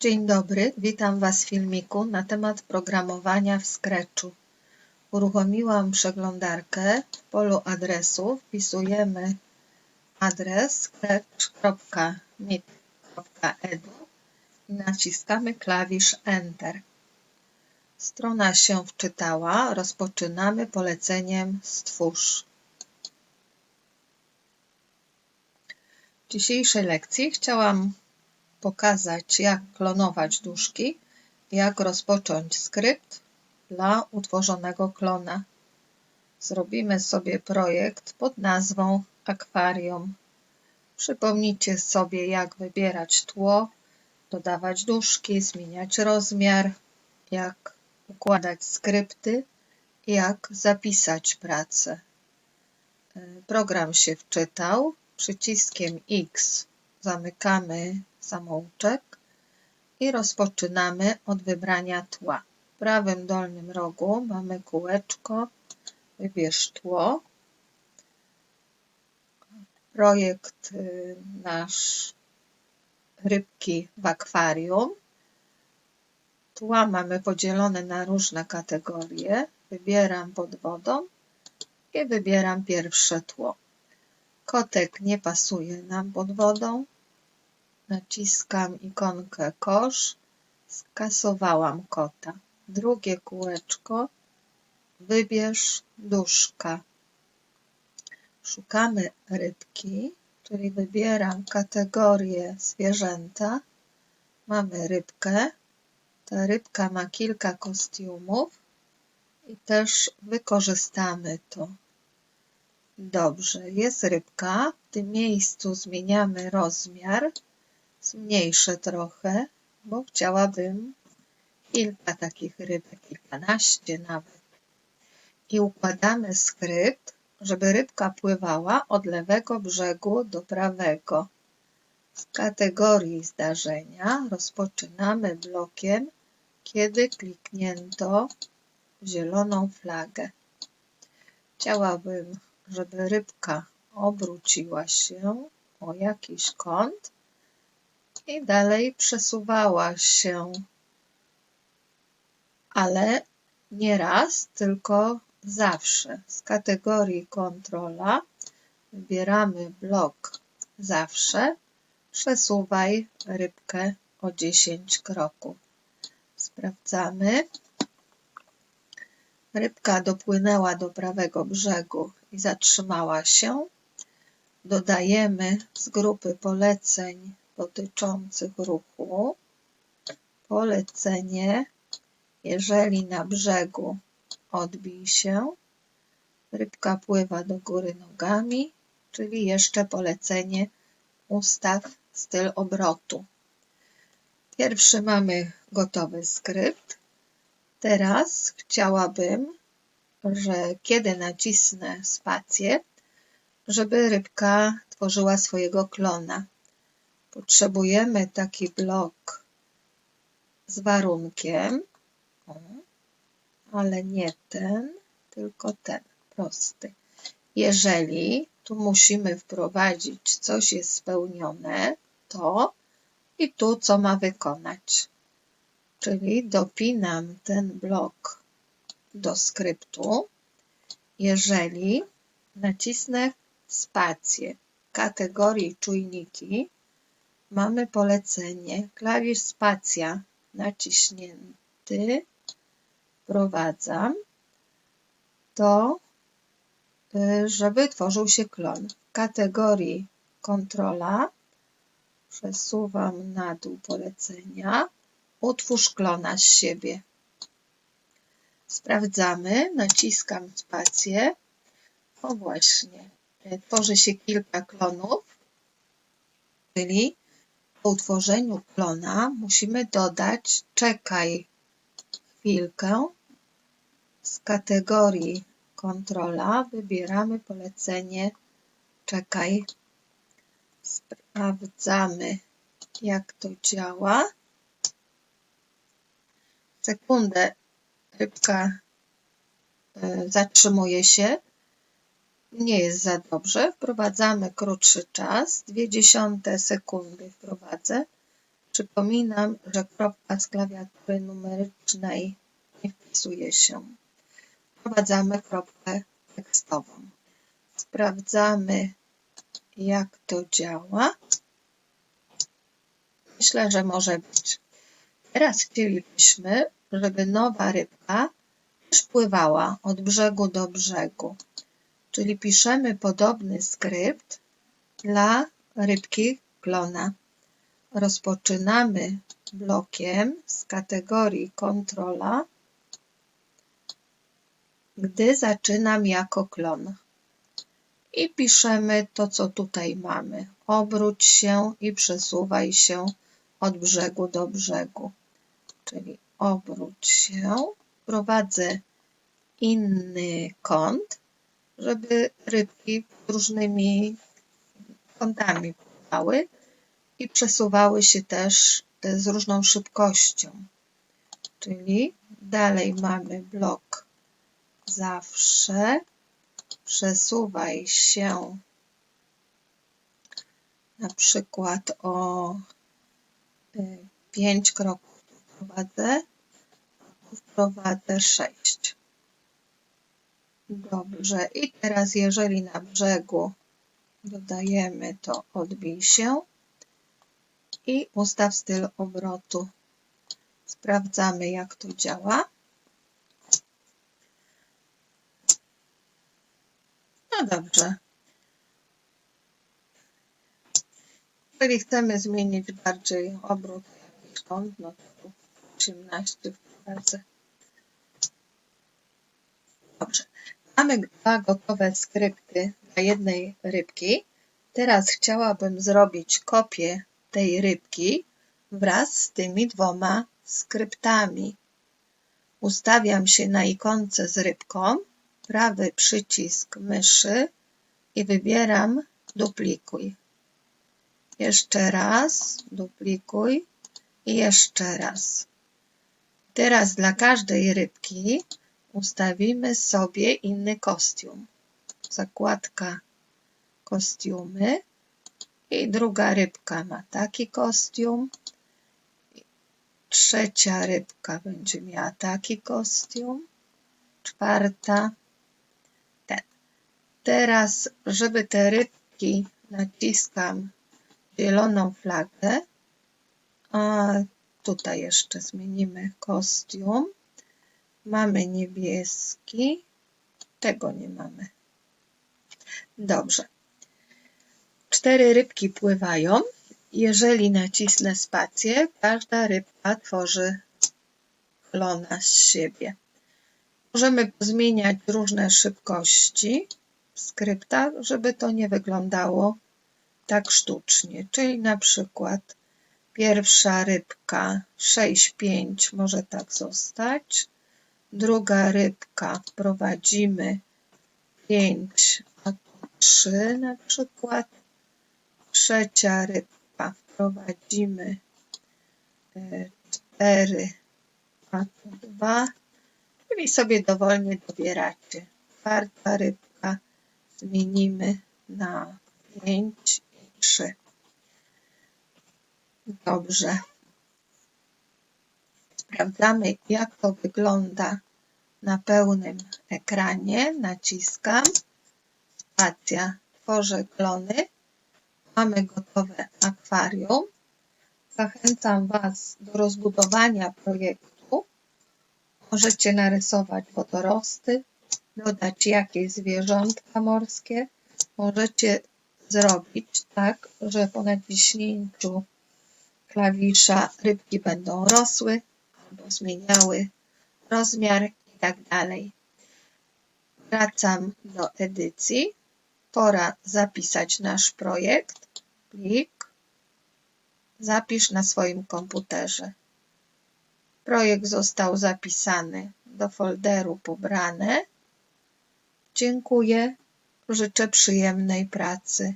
Dzień dobry, witam Was w filmiku na temat programowania w Scratchu. Uruchomiłam przeglądarkę. W polu adresu wpisujemy adres scratch.mit.edu i naciskamy klawisz Enter. Strona się wczytała. Rozpoczynamy poleceniem Stwórz. W dzisiejszej lekcji chciałam pokazać, jak klonować duszki, jak rozpocząć skrypt dla utworzonego klona. Zrobimy sobie projekt pod nazwą akwarium. Przypomnijcie sobie, jak wybierać tło, dodawać duszki, zmieniać rozmiar, jak układać skrypty, jak zapisać pracę. Program się wczytał. Przyciskiem X zamykamy samouczek i rozpoczynamy od wybrania tła. W prawym dolnym rogu mamy kółeczko, wybierz tło. Projekt y, nasz rybki w akwarium. Tła mamy podzielone na różne kategorie. Wybieram pod wodą i wybieram pierwsze tło. Kotek nie pasuje nam pod wodą, Naciskam ikonkę kosz. Skasowałam kota. Drugie kółeczko. Wybierz duszka. Szukamy rybki, czyli wybieram kategorię zwierzęta. Mamy rybkę. Ta rybka ma kilka kostiumów i też wykorzystamy to. Dobrze, jest rybka. W tym miejscu zmieniamy rozmiar zmniejszę trochę, bo chciałabym kilka takich rybek, kilkanaście nawet. I układamy skrypt, żeby rybka pływała od lewego brzegu do prawego. Z kategorii zdarzenia rozpoczynamy blokiem, kiedy kliknięto zieloną flagę. Chciałabym, żeby rybka obróciła się o jakiś kąt i dalej przesuwała się, ale nie raz, tylko zawsze. Z kategorii kontrola wybieramy blok zawsze, przesuwaj rybkę o 10 kroków. Sprawdzamy. Rybka dopłynęła do prawego brzegu i zatrzymała się. Dodajemy z grupy poleceń dotyczących ruchu. Polecenie, jeżeli na brzegu odbij się, rybka pływa do góry nogami, czyli jeszcze polecenie ustaw styl obrotu. Pierwszy mamy gotowy skrypt. Teraz chciałabym, że kiedy nacisnę spację, żeby rybka tworzyła swojego klona. Potrzebujemy taki blok z warunkiem, ale nie ten, tylko ten, prosty. Jeżeli tu musimy wprowadzić, coś jest spełnione, to i tu co ma wykonać. Czyli dopinam ten blok do skryptu, jeżeli nacisnę spację w kategorii czujniki, mamy polecenie klawisz spacja naciśnięty wprowadzam to, y, żeby tworzył się klon. W kategorii kontrola przesuwam na dół polecenia utwórz klona z siebie. Sprawdzamy, naciskam spację. O właśnie, tworzy się kilka klonów, czyli po utworzeniu klona musimy dodać czekaj chwilkę. Z kategorii kontrola wybieramy polecenie czekaj. Sprawdzamy jak to działa. Sekundę rybka e, zatrzymuje się nie jest za dobrze. Wprowadzamy krótszy czas, 2 dziesiąte sekundy wprowadzę Przypominam, że kropka z klawiatury numerycznej nie wpisuje się. Wprowadzamy kropkę tekstową. Sprawdzamy, jak to działa. Myślę, że może być. Teraz chcielibyśmy, żeby nowa rybka też pływała od brzegu do brzegu. Czyli piszemy podobny skrypt dla rybki klona. Rozpoczynamy blokiem z kategorii kontrola, gdy zaczynam jako klon. I piszemy to, co tutaj mamy. Obróć się i przesuwaj się od brzegu do brzegu. Czyli obróć się, prowadzę inny kąt, żeby rybki różnymi kątami pływały i przesuwały się też z różną szybkością. Czyli dalej mamy blok zawsze, przesuwaj się na przykład o 5 y, kroków wprowadzę, wprowadzę 6. Dobrze, i teraz jeżeli na brzegu dodajemy to odbij się i ustaw styl obrotu. Sprawdzamy jak to działa. No dobrze. Jeżeli chcemy zmienić bardziej obrót kąt, no to 18 wprowadzę. Dobrze. Mamy dwa gotowe skrypty dla jednej rybki. Teraz chciałabym zrobić kopię tej rybki wraz z tymi dwoma skryptami. Ustawiam się na ikonce z rybką, prawy przycisk myszy i wybieram duplikuj. Jeszcze raz, duplikuj i jeszcze raz. Teraz dla każdej rybki ustawimy sobie inny kostium. Zakładka kostiumy i druga rybka ma taki kostium. Trzecia rybka będzie miała taki kostium. Czwarta ten. Teraz, żeby te rybki naciskam zieloną flagę, a tutaj jeszcze zmienimy kostium. Mamy niebieski, tego nie mamy. Dobrze. Cztery rybki pływają. Jeżeli nacisnę spację, każda rybka tworzy klona z siebie. Możemy zmieniać różne szybkości w skryptach, żeby to nie wyglądało tak sztucznie. Czyli na przykład pierwsza rybka 6-5 może tak zostać. Druga rybka. Wprowadzimy 5, a 3 na przykład. Trzecia rybka. Wprowadzimy 4 a tu 2 czyli sobie dowolnie dobieracie. Czwarta rybka zmienimy na 5 i 3 dobrze sprawdzamy jak to wygląda na pełnym ekranie naciskam spacja tworzę klony mamy gotowe akwarium. Zachęcam Was do rozbudowania projektu. Możecie narysować wodorosty, dodać jakieś zwierzątka morskie. Możecie zrobić tak, że po naciśnięciu klawisza rybki będą rosły albo zmieniały rozmiar i tak dalej. Wracam do edycji. Pora zapisać nasz projekt. Plik. Zapisz na swoim komputerze. Projekt został zapisany do folderu pobrane. Dziękuję. Życzę przyjemnej pracy.